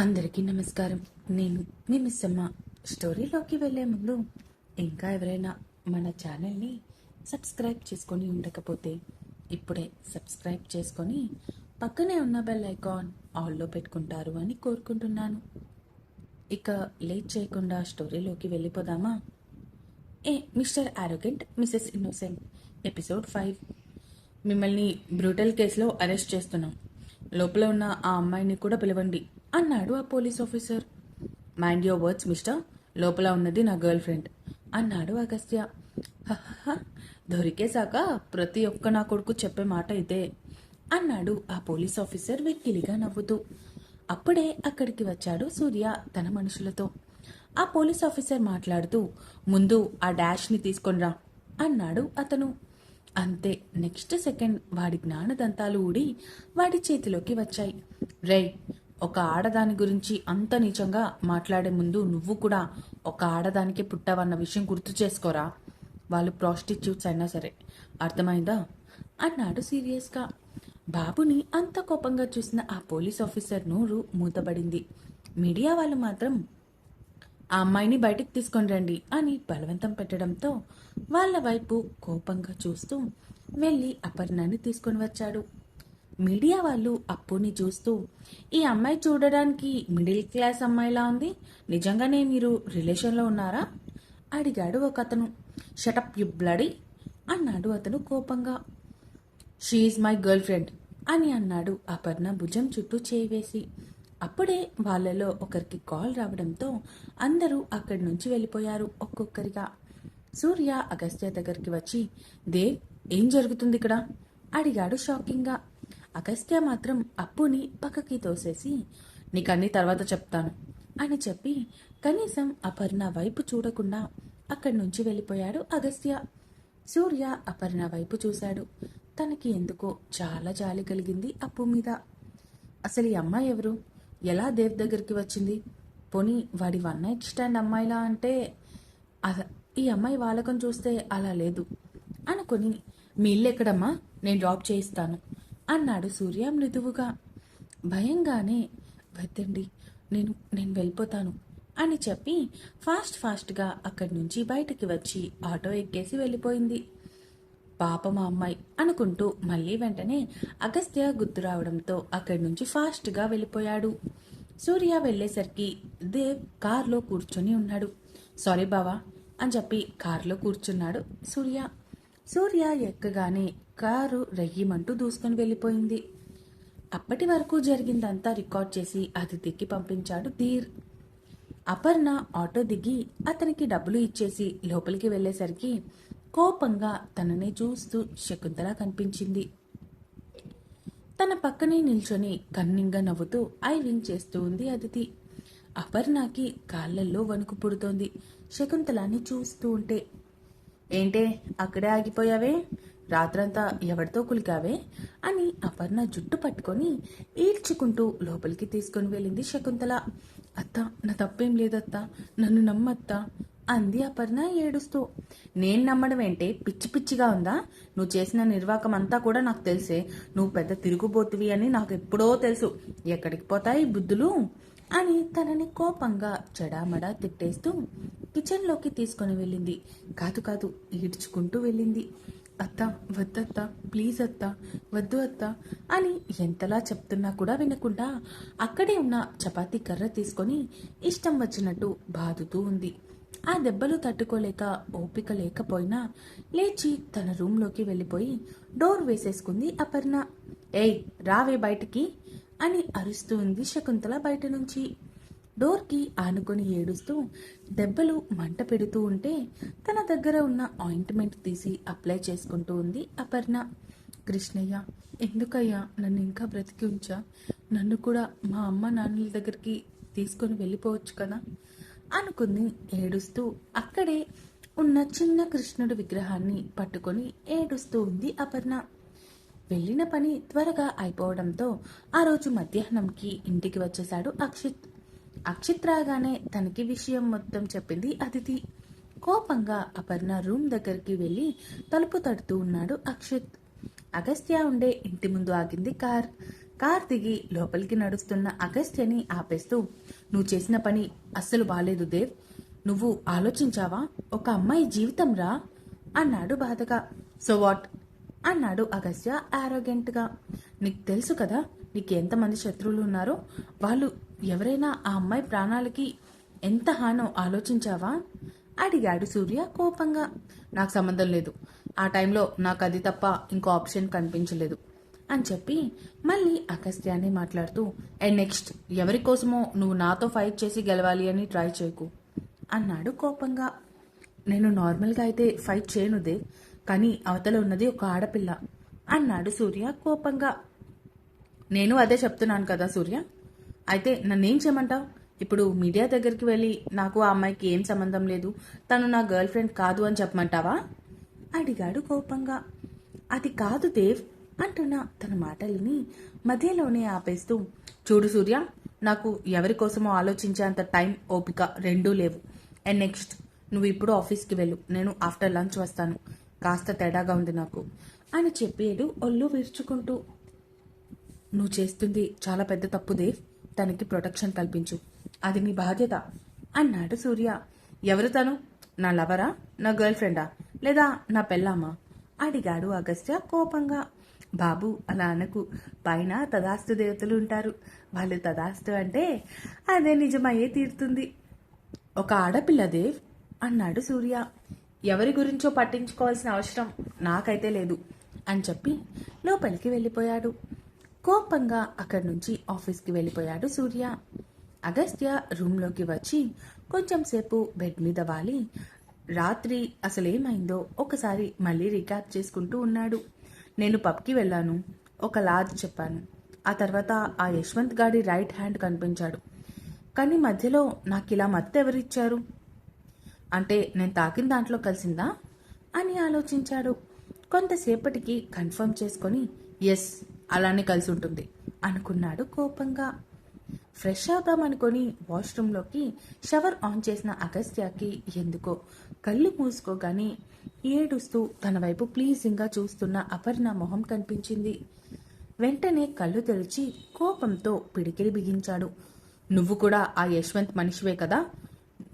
అందరికీ నమస్కారం. నేను మీ స్టోరీలోకి వెళ్ళే ముందు ఇంకా ఎవరైనా మన ఛానల్ని సబ్స్క్రైబ్ చేసుకొని ఉండకపోతే ఇప్పుడే సబ్స్క్రైబ్ చేసుకొని పక్కనే ఉన్న బెల్ ఐకాన్ ఆల్లో పెట్టుకుంటారు అని కోరుకుంటున్నాను. ఇక లేట్ చేయకుండా స్టోరీలోకి వెళ్ళిపోదామా? ఏ Mr arrogant Mrs innocent episode five. మిమ్మల్ని బ్రూటల్ కేసులో అరెస్ట్ చేస్తున్నాం. లోపల ఉన్న ఆ అమ్మాయిని కూడా పిలవండి అన్నాడు ఆ police officer. Mind your words Mr లోపల ఉన్నది నా గర్ల్ ఫ్రెండ్ అన్నాడు అగస్త్య. దొరికేశాక ప్రతి ఒక్క నా కొడుకు చెప్పే మాట ఇదే అన్నాడు ఆ పోలీస్ ఆఫీసర్ వెక్కిలిగా నవ్వుతూ. అప్పుడే అక్కడికి వచ్చాడు సూర్య తన మనుషులతో. ఆ పోలీస్ ఆఫీసర్ మాట్లాడుతూ ముందు ఆ డాష్ని తీసుకొనిరా అన్నాడు అతను. అంతే. నెక్స్ట్ సెకండ్ వాడి జ్ఞానదంతాలు ఊడి వాడి చేతిలోకి వచ్చాయి. రేయ్ ఒక ఆడదాని గురించి అంత నీచంగా మాట్లాడే ముందు నువ్వు కూడా ఒక ఆడదానికి పుట్టావన్న విషయం గుర్తు చేసుకోరా? వాళ్ళు ప్రాస్టిట్యూట్స్ అయినా సరే. అర్థమైందా? అన్నాడు సీరియస్గా. బాబుని అంత కోపంగా చూసిన ఆ పోలీస్ ఆఫీసర్ నోరు మూతబడింది. మీడియా వాళ్ళు మాత్రం ఆ అమ్మాయిని బయటికి తీసుకొని రండి అని బలవంతం పెట్టడంతో వాళ్ళ వైపు కోపంగా చూస్తూ వెళ్ళి అపర్ణాన్ని తీసుకొని వచ్చాడు. మీడియా వాళ్ళు అప్పుని చూస్తూ ఈ అమ్మాయి చూడడానికి మిడిల్ క్లాస్ అమ్మాయిలా ఉంది? నిజంగానే మీరు రిలేషన్లో ఉన్నారా? అడిగాడు ఒక అతను షటప్ యు బ్లడీ అన్నాడు అతను కోపంగా. షీఈ్ మై గర్ల్ ఫ్రెండ్ అని అన్నాడు అపర్ణ భుజం చుట్టూ చేయి వేసి. అప్పుడే వాళ్ళలో ఒకరికి కాల్ రావడంతో అందరూ అక్కడి నుంచి వెళ్ళిపోయారు ఒక్కొక్కరిగా. సూర్య అగస్త్య దగ్గరికి వచ్చి దేవ్ ఏం జరుగుతుంది ఇక్కడ? అడిగాడు షాకింగ్గా. అగస్త్య మాత్రం అప్పుని పక్కకి తోసేసి నీకన్నీ తర్వాత చెప్తాను అని చెప్పి కనీసం అపర్ణ వైపు చూడకుండా అక్కడి నుంచి వెళ్ళిపోయాడు అగస్త్య. సూర్య అపర్ణ వైపు చూశాడు. తనకి ఎందుకో చాలా జాలి కలిగింది అప్పు మీద. అసలు ఈ అమ్మాయి ఎవరు? ఎలా దేవ్ దగ్గరికి వచ్చింది? పోనీ వాడి వన్ నైట్ స్టాండ్ అమ్మాయిలా అంటే అద- ఈ అమ్మాయి వాలకం చూస్తే అలా లేదు. అనుకుని మీ ఇల్లు ఎక్కడమ్మా? నేను డ్రాప్ చేయిస్తాను. అన్నాడు సూర్య మృదువుగా. భయంగానే వద్దండి నేను నేను వెళ్ళిపోతాను. అని చెప్పి ఫాస్ట్ ఫాస్ట్గా అక్కడి నుంచి బయటికి వచ్చి ఆటో ఎక్కేసి వెళ్ళిపోయింది. పాప మా అమ్మాయి అనుకుంటూ మళ్ళీ వెంటనే అగస్త్య గుర్తు రావడంతో అక్కడి నుంచి ఫాస్ట్గా వెళ్ళిపోయాడు. సూర్య వెళ్ళేసరికి దేవ్ కార్లో కూర్చొని ఉన్నాడు. సారీ బావా అని చెప్పి కారులో కూర్చున్నాడు సూర్య. సూర్య ఎక్కగానే కారు రయ్యమంటూ దూసుకొని వెళ్ళిపోయింది. అప్పటి వరకు జరిగిందంతా రికార్డ్ చేసి అతిథికి పంపించాడు ధీర్. అపర్ణ ఆటో దిగి అతనికి డబ్బులు ఇచ్చేసి లోపలికి వెళ్ళేసరికి కోపంగా తనని చూస్తూ శకుంతల కనిపించింది. తన పక్కనే నిల్చొని కన్నింగా నవ్వుతూ ఐవింగ్ చేస్తూ ఉంది అదితి. అపర్ణకి కాళ్ళల్లో వణుకు పుడుతోంది. శకుంతలాన్ని చూస్తూ ఉంటే ఏంటే అక్కడే ఆగిపోయావే? రాత్రంతా ఎవరితో కులికావే? అని అపర్ణ జుట్టు పట్టుకొని ఈడ్చుకుంటూ లోపలికి తీసుకొని వెళ్ళింది శకుంతల. అత్త నా తప్పేం లేదత్త. నన్ను నమ్మత్త. అంది అపర్ణ ఏడుస్తూ. నేను నమ్మడం ఏంటే? పిచ్చి పిచ్చిగా ఉందా? నువ్వు చేసిన నిర్వాకం అంతా కూడా నాకు తెలిసే. నువ్వు పెద్ద తిరుగుబోతువి అని నాకు ఎప్పుడో తెలుసు. ఎక్కడికి పోతాయి బుద్ధులు? అని తనని కోపంగా చెడామడా తిట్టేస్తూ కిచెన్లోకి తీసుకొని వెళ్ళింది. కాదు కాదు ఈడ్చుకుంటూ వెళ్ళింది. అత్త వద్దత్త ప్లీజ్ అత్త వద్దు అత్త అని ఎంతలా చెప్తున్నా కూడా వినకుండా అక్కడే ఉన్న చపాతీ కర్ర తీసుకొని ఇష్టం వచ్చినట్టు బాదుతూ ఉంది. ఆ దెబ్బలు తట్టుకోలేక ఓపిక లేకపోయినా లేచి తన రూంలోకి వెళ్ళిపోయి డోర్ వేసేసుకుంది అపర్ణ. ఏయ్ రావే బయటికి అని అరుస్తూ ఉంది శకుంతల బయట నుంచి. డోర్కి ఆనుకొని ఏడుస్తూ దెబ్బలు మంట పెడుతూ ఉంటే తన దగ్గర ఉన్న ఆయింట్మెంట్ తీసి అప్లై చేసుకుంటూ ఉంది అపర్ణ. కృష్ణయ్య ఎందుకయ్యా నన్ను ఇంకా బ్రతికి ఉంచా? నన్ను కూడా మా అమ్మ నాన్నల దగ్గరికి తీసుకొని వెళ్ళిపోవచ్చు కదా? అనుకుంది ఏడుస్తూ అక్కడే ఉన్న చిన్న కృష్ణుడి విగ్రహాన్ని పట్టుకొని ఏడుస్తూ ఉంది అపర్ణ. వెళ్ళిన పని త్వరగా అయిపోవడంతో ఆ రోజు మధ్యాహ్నంకి ఇంటికి వచ్చేశాడు అక్షిత్. అక్షిత్ రాగానే తనకి విషయం మొత్తం చెప్పింది అతిథి కోపంగా అపర్ణ రూమ్ దగ్గరికి వెళ్ళి తలుపు తడుతూ ఉన్నాడు అక్షిత్. అగస్త్య ఉండే ఇంటి ముందు ఆగింది కార్. కార్ దిగి లోపలికి నడుస్తున్న అగస్త్యని ఆపేస్తూ నువ్వు చేసిన పని అస్సలు బాలేదు దేవ్. నువ్వు ఆలోచించావా? ఒక అమ్మాయి జీవితం రా అన్నాడు బాధగా. So what? అన్నాడు అగస్త్య ఆరోగెంట్గా నీకు తెలుసు కదా నీకు ఎంతమంది శత్రువులు ఉన్నారో? వాళ్ళు ఎవరైనా ఆ అమ్మాయి ప్రాణాలకి ఎంత హానో ఆలోచించావా? అడిగాడు సూర్య కోపంగా. నాకు సంబంధం లేదు. ఆ టైంలో నాకు అది తప్ప ఇంకో ఆప్షన్ కనిపించలేదు. అని చెప్పి మళ్ళీ అగస్త్యాన్ని మాట్లాడుతూ అండ్ నెక్స్ట్? ఎవరి కోసమో నువ్వు నాతో ఫైట్ చేసి గెలవాలి అని ట్రై చేయకు అన్నాడు కోపంగా. నేను నార్మల్గా అయితే ఫైట్ చేయనుదే కానీ అవతల ఉన్నది ఒక ఆడపిల్ల అన్నాడు సూర్య కోపంగా. నేను అదే చెప్తున్నాను కదా సూర్య అయితే నన్నేం చేయమంటావు? ఇప్పుడు మీడియా దగ్గరికి వెళ్ళి నాకు ఆ అమ్మాయికి ఏం సంబంధం లేదు తను నా గర్ల్ ఫ్రెండ్ కాదు అని చెప్పమంటావా? అడిగాడు కోపంగా. అది కాదు దేవ్ అంటున్న తన మాటల్ని మధ్యలోనే ఆపేస్తూ చూడు సూర్య నాకు ఎవరి కోసమో ఆలోచించేంత టైం ఓపిక రెండూ లేవు. అండ్ నెక్స్ట్ నువ్వు ఇప్పుడు ఆఫీస్కి వెళ్ళు. నేను ఆఫ్టర్ లంచ్ వస్తాను. కాస్త తేడాగా ఉంది నాకు. అని చెప్పేడు ఒళ్ళు విరుచుకుంటూ నువ్వు చేస్తుంది చాలా పెద్ద తప్పు దేవ్. తనకి ప్రొటెక్షన్ కల్పించు. అది నీ బాధ్యత. అన్నాడు సూర్య. ఎవరు తను? నా లవరా? నా గర్ల్ ఫ్రెండా? లేదా నా పెళ్ళామా? అడిగాడు అగస్త్య కోపంగా. బాబు అలా అనకు. పైన తదాస్తు దేవతలు ఉంటారు. వాళ్ళు తదాస్తు అంటే అదే నిజమయ్యే తీరుతుంది. ఒక ఆడపిల్లదేవ్ అన్నాడు సూర్య. ఎవరి గురించో పట్టించుకోవాల్సిన అవసరం నాకైతే లేదు అని చెప్పి లోపలికి వెళ్ళిపోయాడు. కోపంగా అక్కడి నుంచి ఆఫీస్కి వెళ్ళిపోయాడు సూర్య. అగస్త్య రూమ్లోకి వచ్చి కొంచెం సేపు బెడ్ మీద వాలి. రాత్రి అసలేమైందో ఒకసారి మళ్ళీ రికాప్ చేసుకుంటూ ఉన్నాడు. నేను పబ్కి వెళ్ళాను. ఒక లాజ్ చెప్పాను. ఆ తర్వాత ఆ యశ్వంత్ గాడి రైట్ హ్యాండ్ కనిపించాడు. కానీ మధ్యలో నాకు ఇలా మత్తు ఎవరిచ్చారు? అంటే నేను తాకిన దాంట్లో కలిసిందా? అని ఆలోచించాడు. కొంతసేపటికి కన్ఫర్మ్ చేసుకొని ఎస్ అలానే కలిసి ఉంటుంది అనుకున్నాడు కోపంగా. ఫ్రెష్ అవుదామనుకొని వాష్రూమ్లోకి షవర్ ఆన్ చేసిన అగస్త్యాకి ఎందుకో కళ్ళు మూసుకోగానే ఏడుస్తూ తన వైపు ప్లీజింగ్గా చూస్తున్న అపర్ణ మొహం కనిపించింది. వెంటనే కళ్ళు తెరిచి కోపంతో పిడికిలి బిగించాడు. నువ్వు కూడా ఆ యశ్వంత్ మనిషివే కదా?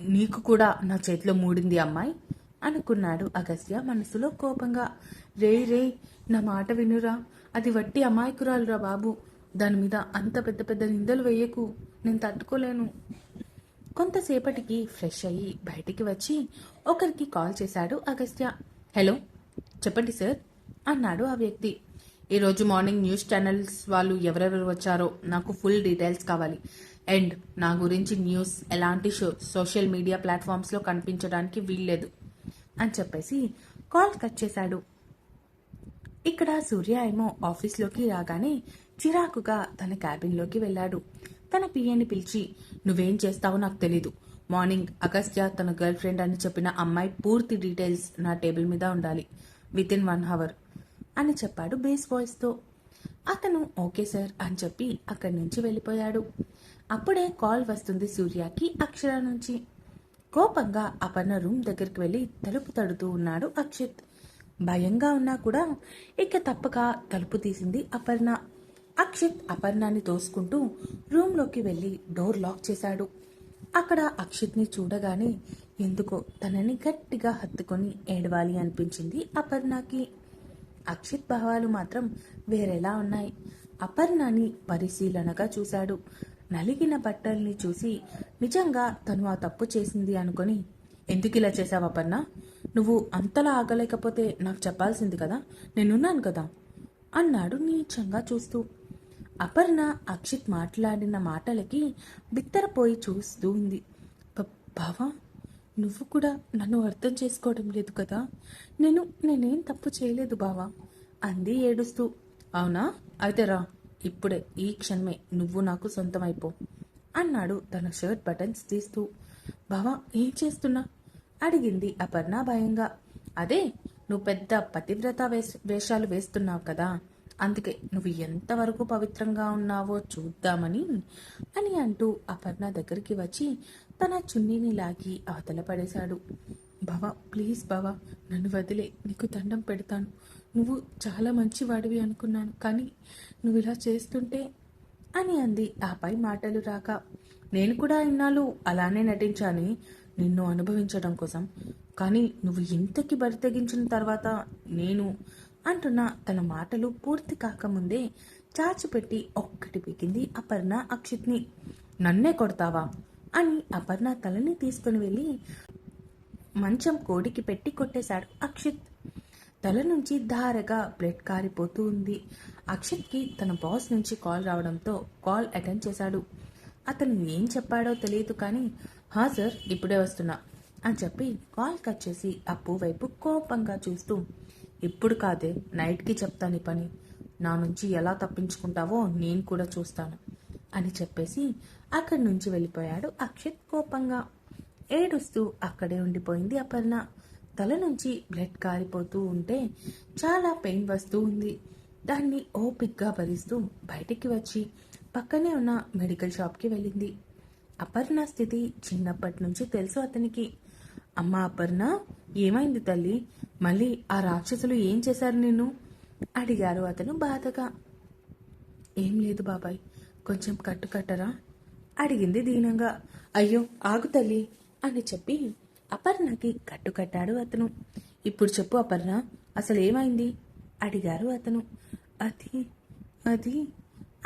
నీకు కూడా నా చేతిలో మూడింది అమ్మాయి? అనుకున్నాడు అగస్త్య మనసులో కోపంగా. రే రే నా మాట వినురా. అది వట్టి అమాయకురాలురా బాబు. దాని మీద అంత పెద్ద పెద్ద నిందలు వేయకు. నేను తట్టుకోలేను. కొంతసేపటికి ఫ్రెష్ అయ్యి బయటికి వచ్చి ఒకరికి కాల్ చేశాడు అగస్త్య. హలో చెప్పండి సార్ అన్నాడు ఆ వ్యక్తి. ఈరోజు మార్నింగ్ న్యూస్ ఛానల్స్ వాళ్ళు ఎవరెవరు వచ్చారో నాకు ఫుల్ డీటెయిల్స్ కావాలి. అండ్ నా గురించి న్యూస్ ఎలాంటి షో సోషల్ మీడియా ప్లాట్ఫామ్స్లో కనిపించడానికి వీల్లేదు అని చెప్పేసి కాల్ కట్ చేశాడు. ఇక్కడ సూర్య ఏమో ఆఫీస్లోకి రాగానే చిరాకుగా తన క్యాబిన్లోకి వెళ్ళాడు. తన పిఏని పిలిచి నువ్వేం చేస్తావో నాకు తెలీదు. మార్నింగ్ అగస్త్య తన గర్ల్ ఫ్రెండ్ అని చెప్పిన అమ్మాయి పూర్తి డీటెయిల్స్ నా టేబుల్ మీద ఉండాలి. Within one hour. అని చెప్పాడు బేస్ వాయిస్తో అతను ఓకే సార్ అని చెప్పి అక్కడి నుంచి వెళ్ళిపోయాడు. అప్పుడే కాల్ వస్తుంది సూర్యకి అక్షర నుంచి. కోపంగా అపర్ణ రూమ్ దగ్గరికి వెళ్ళి తలుపు తడుతూ ఉన్నాడు అక్షిత్. భయంగా ఉన్నా కూడా ఇక తప్పక తలుపు తీసింది అపర్ణ. అక్షిత్ అపర్ణాన్ని తోసుకుంటూ రూమ్లోకి వెళ్ళి డోర్ లాక్ చేశాడు. అక్కడ అక్షిత్ని చూడగానే ఎందుకో తనని గట్టిగా హత్తుకొని ఏడవాలి అనిపించింది అపర్ణకి. అక్షిత్ భావాలు మాత్రం వేరేలా ఉన్నాయి. అపర్ణని పరిశీలనగా చూశాడు. నలిగిన బట్టల్ని చూసి నిజంగా తను ఆ తప్పు చేసింది అనుకొని ఎందుకు ఇలా చేశావు అపర్ణ? నువ్వు అంతలా ఆగలేకపోతే నాకు చెప్పాల్సింది కదా. నేనున్నాను కదా అన్నాడు నీచంగా చూస్తూ. అపర్ణ అక్షిత్ మాట్లాడిన మాటలకి బిత్తరపోయి చూస్తూ ఉంది. బావా నువ్వు కూడా నన్ను అర్థం చేసుకోవడం లేదు కదా? నేను నేనేం తప్పు చేయలేదు బావా? అంది ఏడుస్తూ. అవునా? అయితే రా ఇప్పుడే ఈ క్షణమే నువ్వు నాకు సొంతమైపో అన్నాడు తన షర్ట్ బటన్స్ తీస్తూ. బావా ఏం చేస్తున్నా? అడిగింది అపర్ణ భయంగా. అదే నువ్వు పెద్ద పతివ్రత వేష వేషాలు వేస్తున్నావు కదా అందుకే నువ్వు ఎంతవరకు పవిత్రంగా ఉన్నావో చూద్దామని అని అంటూ అపర్ణ దగ్గరికి వచ్చి తన చున్నీని లాగి అవతల పడేశాడు. భవ ప్లీజ్ భవ నన్ను వదిలే నీకు దండం పెడతాను. నువ్వు చాలా మంచివాడివి అనుకున్నాను కానీ నువ్వు ఇలా చేస్తుంటే అని అంది. ఆపై మాటలు రాక నేను కూడా ఇన్నాళ్ళు అలానే నటించాని నిన్ను అనుభవించడం కోసం. కానీ నువ్వు ఇంతకి బరి తెగించిన తర్వాత నేను అంటున్న తన మాటలు పూర్తి కాకముందే చాచిపెట్టి ఒక్కటి పీకింది అపర్ణ అక్షిత్ని. నన్నే కొడతావా? అని అపర్ణ తలని తీసుకుని వెళ్ళి మంచం కోడికి పెట్టి కొట్టేశాడు అక్షిత్. తల నుంచి ధారగా బ్లడ్ కారిపోతూ ఉంది. అక్షిత్కి తన బాస్ నుంచి కాల్ రావడంతో కాల్ అటెండ్ చేశాడు. అతను ఏం చెప్పాడో తెలియదు కానీ హా సార్ ఇప్పుడే వస్తున్నా అని చెప్పి కాల్ కట్ చేసి అప్పు వైపు కోపంగా చూస్తూ ఇప్పుడు కాదే నైట్కి చెప్తాను ఈ పని. నా నుంచి ఎలా తప్పించుకుంటావో నేను కూడా చూస్తాను అని చెప్పేసి అక్కడి నుంచి వెళ్ళిపోయాడు అక్షిత్ కోపంగా. ఏడుస్తూ అక్కడే ఉండిపోయింది అపర్ణ. తల నుంచి బ్లడ్ కారిపోతూ ఉంటే చాలా పెయిన్ వస్తూ ఉంది. దాన్ని ఓపిక్గా భరిస్తూ బయటికి వచ్చి పక్కనే ఉన్న మెడికల్ షాప్కి వెళ్ళింది. అపర్ణ స్థితి చిన్నప్పటి నుంచి తెలుసు అతనికి. అమ్మ అపర్ణ ఏమైంది తల్లి? మళ్ళీ ఆ రాక్షసులు ఏం చేశారు నిన్ను? అడిగారు అతను బాధగా. ఏం లేదు బాబాయ్ కొంచెం కట్టు కట్టరా? అడిగింది దీనంగా. అయ్యో ఆగు తల్లి అని చెప్పి అపర్ణకి కట్టు కట్టాడు అతను. ఇప్పుడు చెప్పు అపర్ణ అసలు ఏమైంది? అడిగారు అతను. అది అది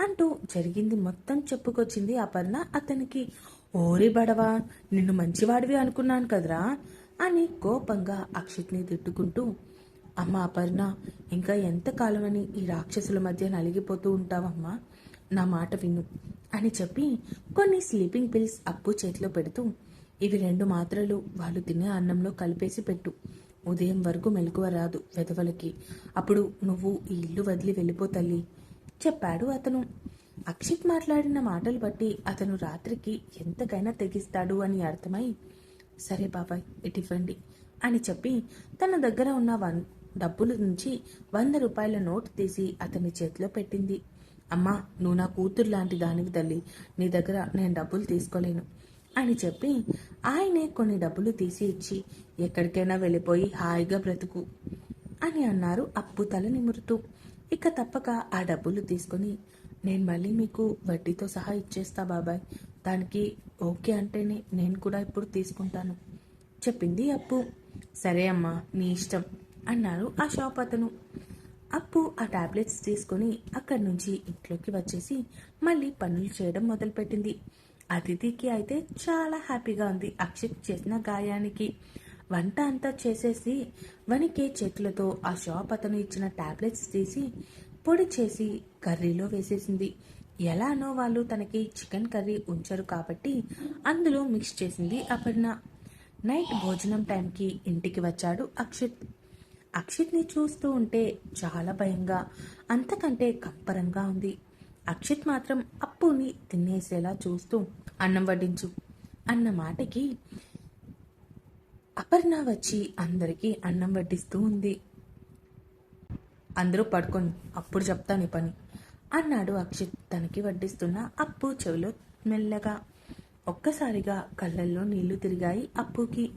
అంటూ జరిగింది మొత్తం చెప్పుకొచ్చింది అపర్ణ అతనికి. ఓరి బడవా నిన్ను మంచివాడివి అనుకున్నాను కదరా? అని కోపంగా అక్షిత్ని తిట్టుకుంటూ అమ్మ అపర్ణ ఇంకా ఎంతకాలమని ఈ రాక్షసుల మధ్య నలిగిపోతూ ఉంటావమ్మా? నా మాట విను అని చెప్పి కొన్ని స్లీపింగ్ పిల్స్ అప్పు చేతిలో పెడుతూ ఇవి రెండు మాత్రలు వాళ్ళు తినే అన్నంలో కలిపేసి పెట్టు. ఉదయం వరకు మెలకువ రాదు వెధవలకి. అప్పుడు నువ్వు ఈ ఇల్లు వదిలి వెళ్ళిపో తల్లి చెప్పాడు అతను. అక్షిత్ మాట్లాడిన మాటలు బట్టి అతను రాత్రికి ఎంతకైనా తెగిస్తాడు అని అర్థమై సరే బాబాయ్ ఇటివ్వండి అని చెప్పి తన దగ్గర ఉన్న వన్ డబ్బుల నుంచి వంద రూపాయల నోటు తీసి అతని చేతిలో పెట్టింది. అమ్మా నువ్వు నా కూతురు లాంటి దానివి తల్లి. నీ దగ్గర నేను డబ్బులు తీసుకోలేను అని చెప్పి ఆయనే కొన్ని డబ్బులు తీసి ఇచ్చి ఎక్కడికైనా వెళ్ళిపోయి హాయిగా బ్రతుకు అని అన్నారు అప్పు తల నిమురుతూ. ఇక తప్పక ఆ డబ్బులు తీసుకొని నేను మళ్ళీ మీకు వడ్డీతో సహా ఇచ్చేస్తా బాబాయ్. దానికి ఓకే అంటేనే నేను కూడా ఇప్పుడు తీసుకుంటాను. చెప్పింది అప్పు. సరే అమ్మా నీ ఇష్టం అన్నారు ఆ షాప్ అతను. అప్పు ఆ టాబ్లెట్స్ తీసుకొని అక్కడి నుంచి ఇంట్లోకి వచ్చేసి మళ్ళీ పనులు చేయడం మొదలుపెట్టింది. అతిథికి అయితే చాలా హ్యాపీగా ఉంది అక్షిత్ చేసిన గాయానికి. వంట అంతా చేసేసి వణికే చేతులతో ఆ షాప్ అతను ఇచ్చిన టాబ్లెట్స్ తీసి పొడి చేసి కర్రీలో వేసేసింది. ఎలానో వాళ్ళు తనకి చికెన్ కర్రీ ఉంచరు కాబట్టి అందులో మిక్స్ చేసింది అపర్ణ. నైట్ భోజనం టైంకి ఇంటికి వచ్చాడు అక్షిత్. అక్షిత్ని చూస్తూ ఉంటే చాలా భయంగా అంతకంటే కంపరంగా ఉంది. అక్షిత్ మాత్రం అప్పుని తినేసేలా చూస్తూ అన్నం వడ్డించు. అన్న మాటకి అపర్ణ వచ్చి అందరికీ అన్నం వడ్డిస్తూ ఉంది. అందరూ పడుకొని అప్పుడు చెప్తాను ఈ పని. అన్నాడు అక్షిత్. తనకి వడ్డిస్తున్న అప్పు చెవిలో మెల్లగా. ఒక్కసారిగా కళ్ళల్లో నీళ్ళు తిరిగాయి అప్పుకి.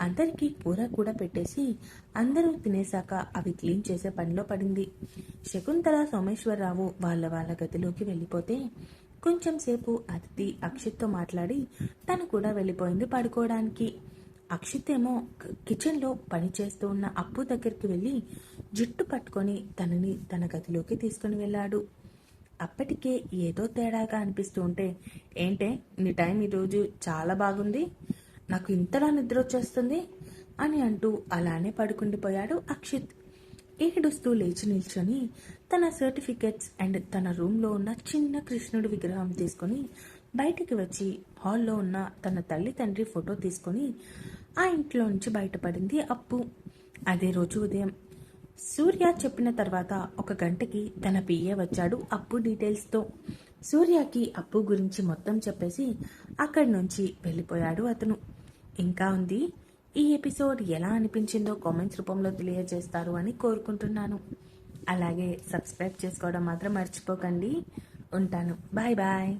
అందరికీ కూర కూడా పెట్టేసి అందరూ తినేశాక అవి క్లీన్ చేసే పనిలో పడింది. శకుంతల సోమేశ్వరరావు వాళ్ళ వాళ్ళ గదిలోకి వెళ్ళిపోతే కొంచెం సేపు అతిథి అక్షిత్తో మాట్లాడి తను కూడా వెళ్ళిపోయింది పడుకోవడానికి. అక్షిత్ ఏమో కిచెన్లో పని చేస్తూ ఉన్న అప్పు దగ్గరికి వెళ్ళి జుట్టు పట్టుకొని తనని తన గదిలోకి తీసుకుని వెళ్ళాడు. అప్పటికే ఏదో తేడాగా అనిపిస్తూ ఉంటే ఏంటే నీ టైం ఈరోజు చాలా బాగుంది నాకు ఇంతలా నిద్ర వచ్చేస్తుంది అని అంటూ అలానే పడుకుండిపోయాడు అక్షిత్. ఏడుస్తూ లేచి నిల్చొని తన సర్టిఫికెట్స్ అండ్ తన రూమ్లో ఉన్న చిన్న కృష్ణుడి విగ్రహం తీసుకొని బయటికి వచ్చి హాల్లో ఉన్న తన తల్లి తండ్రి ఫోటో తీసుకొని ఆ ఇంట్లో నుంచి బయటపడింది అప్పు. అదే రోజు ఉదయం సూర్య చెప్పిన తర్వాత ఒక గంటకి తన పిఏ వచ్చాడు అప్పు డీటెయిల్స్తో. సూర్యకి అప్పు గురించి మొత్తం చెప్పేసి అక్కడి నుంచి వెళ్ళిపోయాడు అతను. ఇంకా ఉంది? ఈ ఎపిసోడ్ ఎలా అనిపించిందో కామెంట్స్ రూపంలో తెలియజేస్తారు అని కోరుకుంటున్నాను. అలాగే సబ్స్క్రైబ్ చేసుకోవడం మాత్రం మర్చిపోకండి. ఉంటాను. Bye bye.